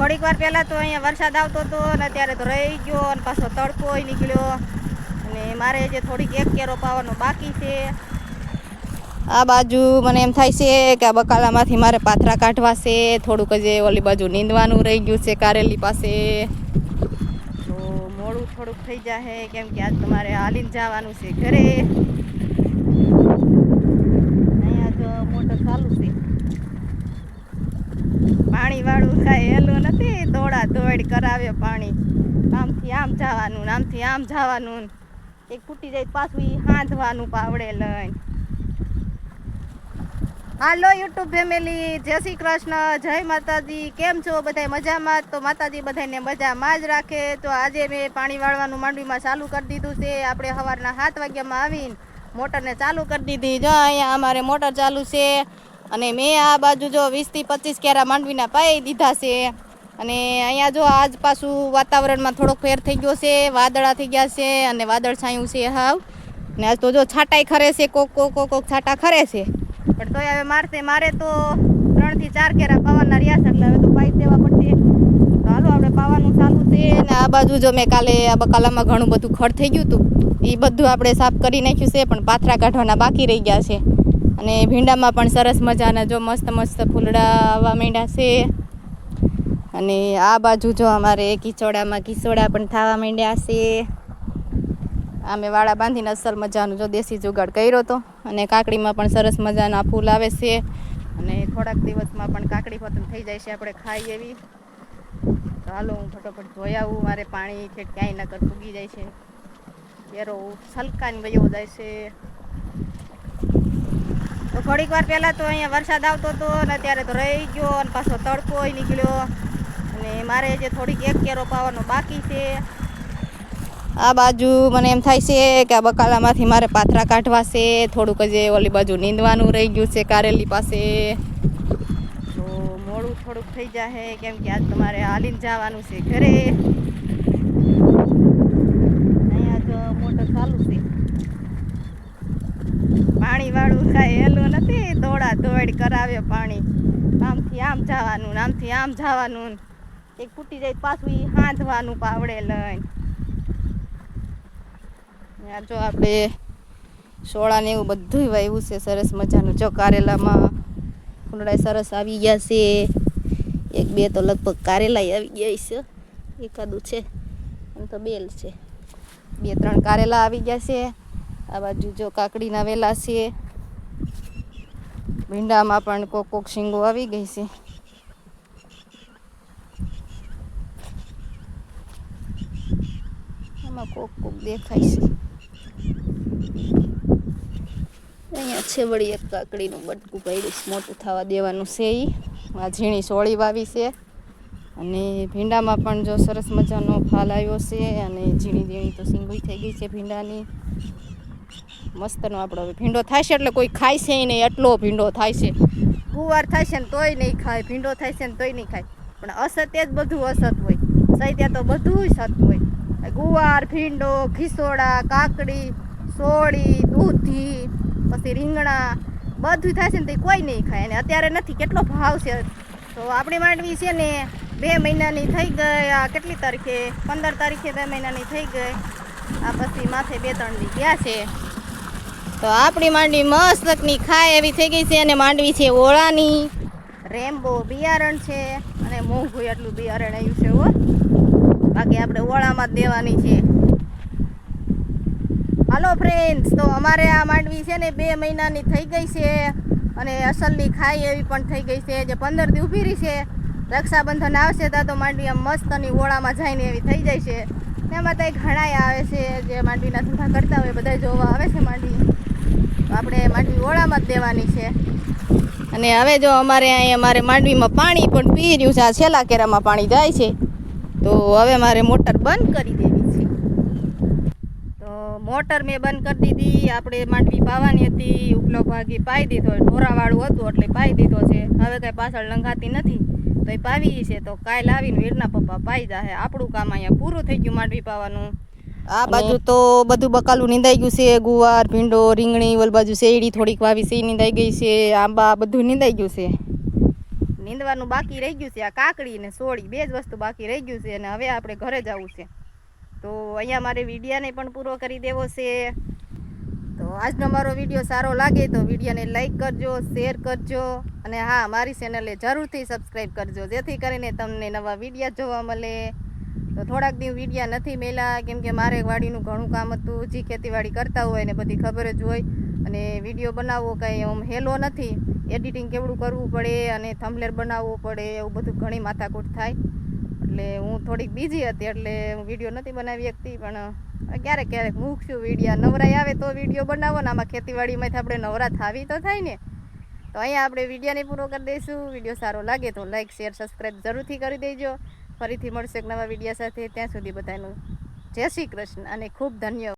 થોડીક વાર પહેલાં તો અહીંયા વરસાદ આવતો હતો અને અત્યારે તો રહી ગયો અને પાછો તડકોય નીકળ્યો. અને મારે જે થોડીક એક કેરો પાવાનો બાકી છે. આ બાજુ મને એમ થાય છે કે આ બકાલામાંથી મારે પાથરા કાઢવા છે. થોડુંક જે ઓલી બાજુ નીંદવાનું રહી ગયું છે કારેલી પાસે. તો મોડું થોડુંક થઈ જશે કેમ કે આજ તમારે હાલીને જવાનું છે ઘરે. અહીંયા જો મોટર ચાલુ છે. પાણી વાળું કાંઈ હેલું નથી. દોડા દોડ કરાવે પાણી. આમથી આમ જવાનું ને આમથી આમ જવાનું. એક ફૂટી જાય પાછું એ હાંધવાનું પાવડે લઈને. હાલો યુટ્યુબ ફેમિલી, જય શ્રી કૃષ્ણ, જય માતાજી. કેમ છો બધા મજામાં? તો માતાજી બધાને મજામાં જ રાખે. તો આજે મેં પાણી વાળવાનું માંડવીમાં ચાલુ કરી દીધું છે. આપણે સવારના સાત વાગ્યામાં આવીને મોટરને ચાલુ કરી દીધી. જો અહીંયા અમારે મોટર ચાલુ છે. અને મેં આ બાજુ જો વીસથી પચીસ કેરા માંડવીના પાઈ દીધા છે. અને અહીંયા જો આજ પાછું વાતાવરણમાં થોડોક ફેર થઈ ગયો છે, વાદળા થઈ ગયા છે અને વાદળ છાયું છે હાવ. ને આજ તો જો છાંટાય ખરે છે, કોક કોક કોક કોક છાંટા ખરે છે. પણ તોય હવે મારશે મારે તો ત્રણથી ચાર કેરા પાવાના રહ્યા છે, એટલે હવે તો પાઈ દેવા પડશે. હાલો આપણે પાવાનું ચાલુ છે અને આ બાજુ જો મેં કાલે આ બકાલામાં ઘણું બધું ખડ થઈ ગયું હતું. એ બધું આપણે સાફ કરી નાખ્યું છે, પણ પાથરા કાઢવાના બાકી રહી ગયા છે. અને ભીંડામાં પણ સરસ મજાના જો મસ્ત મસ્ત ફૂલડા આવવા માંડ્યા છે. અને આ બાજુ જો અમારે કિચોડામાં કિચોડા પણ થવા માંડ્યા છે. અમે વાળા બાંધીને અસલ મજાનું જો દેશી જુગાડ કર્યો હતો અને કાકડીમાં પણ સરસ મજાના ફૂલ આવે છે. અને થોડાક દિવસમાં પણ કાકડી પતંગ થઈ જાય છે આપણે ખાઈ એવી. તો હાલો હું ફટોફટ જોઈ આવું, મારે પાણી છે ક્યાંય નકર ફૂગી જાય છે. કેરો સલકાની વયો જાય છે. તો થોડીક વાર પહેલાં તો અહીંયા વરસાદ આવતો હતો અને ત્યારે તો રહી ગયો અને પાછો તડકોય નીકળ્યો. અને મારે જે થોડીક એક કેરો પાવાનો બાકી છે. આ બાજુ મને એમ થાય છે કે આ બકાલામાંથી મારે પાથરા કાઢવા છે. થોડુંક જે ઓલી બાજુ નીંદવાનું રહી ગયું છે કારેલી પાસે. તો મોડું થોડુંક થઈ જશે કેમ કે આજ તમારે હાલીને જવાનું છે ઘરે અહીંયા જો મોટર ચાલુ છે પાણી વાળું કાંઈ હેલું નથી, દોડા દોડ કરાવે પાણી. આમથી આમ જવાનું ને આમથી આમ જવાનું. એક ફૂટી જાય પાછું એ હાંધવાનું પાવડે લઈને. જો આપણે સોળા ને એવું બધું વાવ્યું છે, સરસ મજાનું. જો કારેલામાં ફૂલડા સરસ આવી ગયા છે. એક, બે તો લગભગ કારેલા આવી ગયા છે. એકાદું છે. એમ તો બેલ છે. બે, ત્રણ કારેલા આવી ગયા છે. આ બાજુ જો કાકડીના વેલા છે ભીંડામાં પણ કોક કોક શીંગો આવી ગઈ છે. એમાં કોક કોક દેખાય છે. અહીંયા છે વળી એક કાકડીનું બટકું છે, મોટું થવા દેવાનું છે ઈ. આ ઝીણી સોળી વાવી છે. અને ભીંડામાં પણ જો સરસ મજાનો ફાલ આવ્યો છે અને ઝીણી ઝીણી તો સિંગુઈ થઈ ગઈ છે ભીંડાની. મસ્તનો આપણો ભીંડો થાય છે એટલે કોઈ ખાય છે નહીં, એટલો ભીંડો થાય છે. ગુવાર થાય છે ને તોય નહીં ખાય, ભીંડો થાય છે ને તોય નહીં ખાય. પણ અસત્ય જ બધું અસત હોય. સૈત્યા તો બધું સત હોય. ગુવાર, ભીંડો ખીસોડા કાકડી, સોળી, દૂધી, પછી રીંગણા બધું થાય છે ને તે કોઈ નહીં ખાય. અને અત્યારે નથી, કેટલો ભાવ છે. તો આપણી માંડવી છે ને, બે મહિનાની થઈ ગઈ, આ કેટલી તારીખે? પંદર તારીખે બે મહિનાની થઈ ગઈ. આ પછી માથે બે ત્રણ દી ગયા છે. તો આપણી માંડવી મસ્તકની ખાય એવી થઈ ગઈ છે અને માંડવી છે ઓળાની. રેમ્બો બિયારણ છે અને મોંઘું એટલું બિયારણ આવ્યું છે હો. બાકી આપણે ઓળામાં જ દેવાની છે. હાલો ફ્રેન્ડ્સ તો અમારે આ માંડવી છે ને બે મહિનાની થઈ ગઈ છે અને અસલની ખાઈ એવી પણ થઈ ગઈ છે જે પંદર દી ઊભી રહી છે. રક્ષાબંધન આવશે ત્યાં તો માંડવી આમ મસ્તની ઓળામાં જઈને એવી થઈ જાય છે. એમાં તો ઘણાય આવે છે જે માંડવીના ધંધા કરતા હોય બધા જોવા આવે છે માંડવી તો આપણે માંડવી ઓળામાં જ દેવાની છે. અને હવે જો અમારે અહીં અમારે માંડવીમાં પાણી પણ પી રહ્યું છે. આ છેલ્લા કેરામાં પાણી જાય છે. તો હવે મારે મોટર બંધ કરી દેવી છે. તો મોટર મેં બંધ કરી દીધી. આપણે માંડવી પાવાની હતી. ઉપલો ભાગી પાઈ દીધો. ઢોરાવાળું હતું એટલે પાઈ દીધો છે. હવે કંઈ પાછળ લંઘાતી નથી. તો એ પાવી છે. તો કાલ આવીને વીરના પપ્પા પાઈ જશે આપણું કામ અહીંયા પૂરું થઈ ગયું માંડવી પાવાનું. આ બાજુ તો બધું બકાલું નીંદાઈ ગયું છે, ગુવાર, ભીંડો, રીંગણી, ઓલ બાજુ શેરડી થોડીક વાવી છે નીંદાઈ ગઈ છે, આંબા, બધું નીંદાઈ ગયું છે. નીંદવાનું બાકી રહી ગયું છે, આ કાકડી ને સોળી, બે જ વસ્તુ બાકી રહી ગયું છે અને હવે આપણે ઘરે જવું છે. તો અહીંયા મારે વિડીયાને પણ પૂરો કરી દેવો છે. તો આજનો મારો વીડિયો સારો લાગે તો વિડીયોને લાઈક કરજો, શેર કરજો અને હા, મારી ચેનલે જરૂરથી સબસ્ક્રાઈબ કરજો, જેથી કરીને તમને નવા વિડીયા જોવા મળે. તો થોડાક દિવસ વિડિયા નથી મેલા, કેમ કે મારે વાડીનું ઘણું કામ હતું જે ખેતીવાડી કરતા હોય ને બધી ખબર જ હોય. અને વીડિયો બનાવવો કંઈ આમ હેલો નથી. એડિટિંગ કેવડું કરવું પડે અને થંબલેર બનાવવું પડે, એવું બધું ઘણી માથાકૂટ થાય. એટલે હું થોડીક બીજી હતી, એટલે હું વીડિયો નથી બનાવી શકતી, પણ ક્યારેક ક્યારેક મૂકશું વિડીયા. નવરાઈ આવે તો વીડિયો બનાવો ને આમાં ખેતીવાડીમાંથી આપણે નવરા થાવી તો થાય ને. તો અહીંયા આપણે વિડીયાને પૂરો કરી દઈશું. વીડિયો સારો લાગે તો લાઈક શેર સબસ્ક્રાઈબ જરૂરથી કરી દેજો. ફરીથી મળશે એક નવા વીડિયો સાથે. ત્યાં સુધી બધાનું જય શ્રી કૃષ્ણ અને ખૂબ ધન્યવાદ.